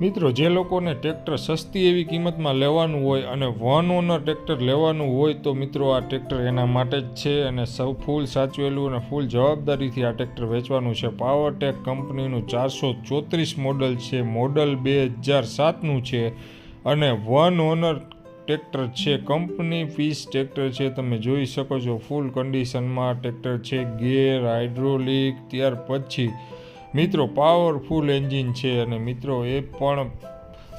મિત્રો, જે લોકોને ટ્રેક્ટર સસ્તી એવી કિંમતમાં લેવાનું હોય અને વન ઓનર ટ્રેક્ટર લેવાનું હોય, તો મિત્રો આ ટ્રેક્ટર એના માટે જ છે અને સૌ ફૂલ સાચવેલું અને ફૂલ જવાબદારીથી આ ટ્રેક્ટર વેચવાનું છે. પાવરટેક કંપનીનું ચારસો ચોત્રીસ મોડલ છે, મોડલ બે હજાર સાતનું છે અને વન ઓનર ટ્રેક્ટર છે. કંપની પીસ ટ્રેક્ટર છે, તમે જોઈ શકો છો, ફૂલ કન્ડિશનમાં ટ્રેક્ટર છે ગેર હાઇડ્રોલિક, ત્યાર પછી મિત્રો પાવરફુલ એન્જિન છે અને મિત્રો, એ પણ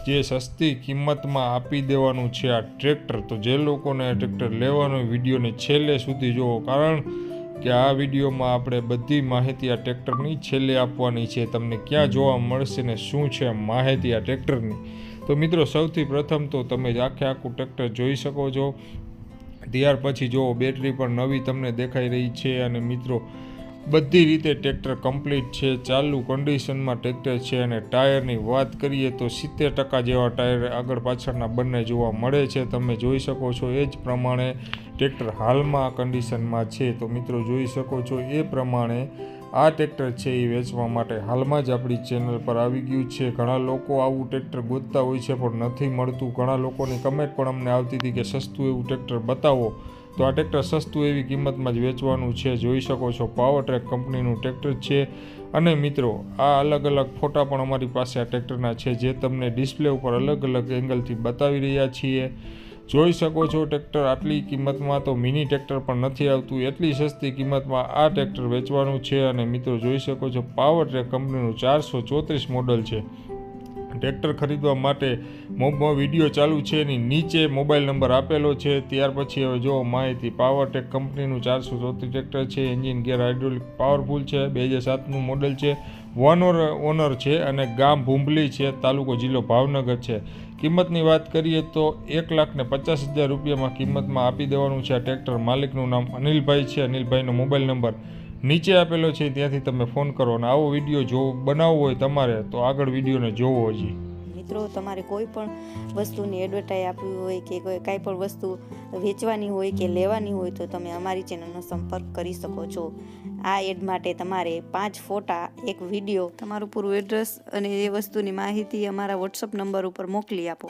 જે સસ્તી કિંમતમાં આપી દેવાનું છે આ ટ્રેક્ટર તો જે લોકોને ટ્રેક્ટર લેવાનું વિડીયોને છેલ્લે સુધી જુઓ. કારણ કે આ વિડીયોમાં આપણે બધી માહિતી આ ટ્રેક્ટરની છેલ્લે આપવાની છે. તમને ક્યાં જોવા મળશે ને શું છે માહિતી આ ટ્રેક્ટરની તો મિત્રો, સૌથી પ્રથમ તો તમે જ આખે આખું ટ્રેક્ટર જોઈ શકો છો. ત્યાર પછી જુઓ બેટરી પણ નવી તમને દેખાઈ રહી છે અને મિત્રો બધી રીતે ટ્રેક્ટર કમ્પ્લીટ છે, ચાલુ કન્ડિશનમાં ટ્રેક્ટર છે અને ટાયરની વાત કરીએ તો સિત્તેર ટકા જેવા ટાયર આગળ પાછળના બંને જોવા મળે છે. તમે જોઈ શકો છો એ જ પ્રમાણે ટ્રેક્ટર હાલમાં કન્ડિશનમાં છે. તો મિત્રો જોઈ શકો છો એ પ્રમાણે આ ટ્રેક્ટર છે એ વેચવા માટે હાલમાં જ આપણી ચેનલ પર આવી ગયું છે. ઘણા લોકો આવું ટ્રેક્ટર ગોતતા હોય છે પણ નથી મળતું. ઘણા લોકોની કમેન્ટ પણ અમને આવતી હતી કે સસ્તું એવું ટ્રેક્ટર બતાવો. તો આ ટ્રેક્ટર સસ્તું એવી કિંમતમાં જ વેચવાનું છે. જોઈ શકો છો પાવર ટ્રેક કંપનીનું ટ્રેક્ટર છે. અને મિત્રો, આ અલગ અલગ ફોટા પણ અમારી પાસે આ ટ્રેક્ટરના છે, જે તમને ડિસ્પ્લે ઉપર અલગ અલગ એંગલથી બતાવી રહ્યા છીએ. જોઈ શકો છો, ટ્રેક્ટર આટલી કિંમતમાં તો મિની ટ્રેક્ટર પણ નથી આવતું. એટલી સસ્તી કિંમતમાં આ ટ્રેક્ટર વેચવાનું છે. અને મિત્રો, જોઈ શકો છો પાવર ટ્રેક કંપનીનું ચારસો ચોત્રીસ મોડલ છે. ટ્રેક્ટર ખરીદવા માટે મો વીડિયો ચાલુ છે એની નીચે મોબાઈલ નંબર આપેલો છે. ત્યાર પછી હવે જો માહિતી પાવરટેક કંપનીનું ચારસો ચોત્રીસ ટ્રેક્ટર છે. એન્જિન ગેર હાઇડ્રોલિક પાવરફુલ છે. બે હજાર સાતનું મોડલ છે. વન ઓનર છે અને ગામ ભૂંભલી છે. તાલુકો જિલ્લો ભાવનગર છે. કિંમતની વાત કરીએ તો એક લાખ ને પચાસ હજાર રૂપિયામાં કિંમતમાં આપી દેવાનું છે આ ટ્રેક્ટર. માલિકનું નામ અનિલભાઈ છે. અનિલભાઈનો મોબાઈલ નંબર નીચે આપેલો છે, ત્યાંથી તમે ફોન કરો અને આવો વીડિયો જો બનાવવો હોય તમારે, તો આગળ વિડીયોને જોવો હજી. મિત્રો, તમારે કોઈ પણ વસ્તુની એડવર્ટાઈઝ આપવી હોય કે કોઈ કાંઈ પણ વસ્તુ વેચવાની હોય કે લેવાની હોય, તો તમે અમારી ચેનલનો સંપર્ક કરી શકો છો. આ એડ માટે તમારે પાંચ ફોટા, એક વીડિયો, તમારું પૂરું એડ્રેસ અને એ વસ્તુની માહિતી અમારા વોટ્સઅપ નંબર ઉપર મોકલી આપો.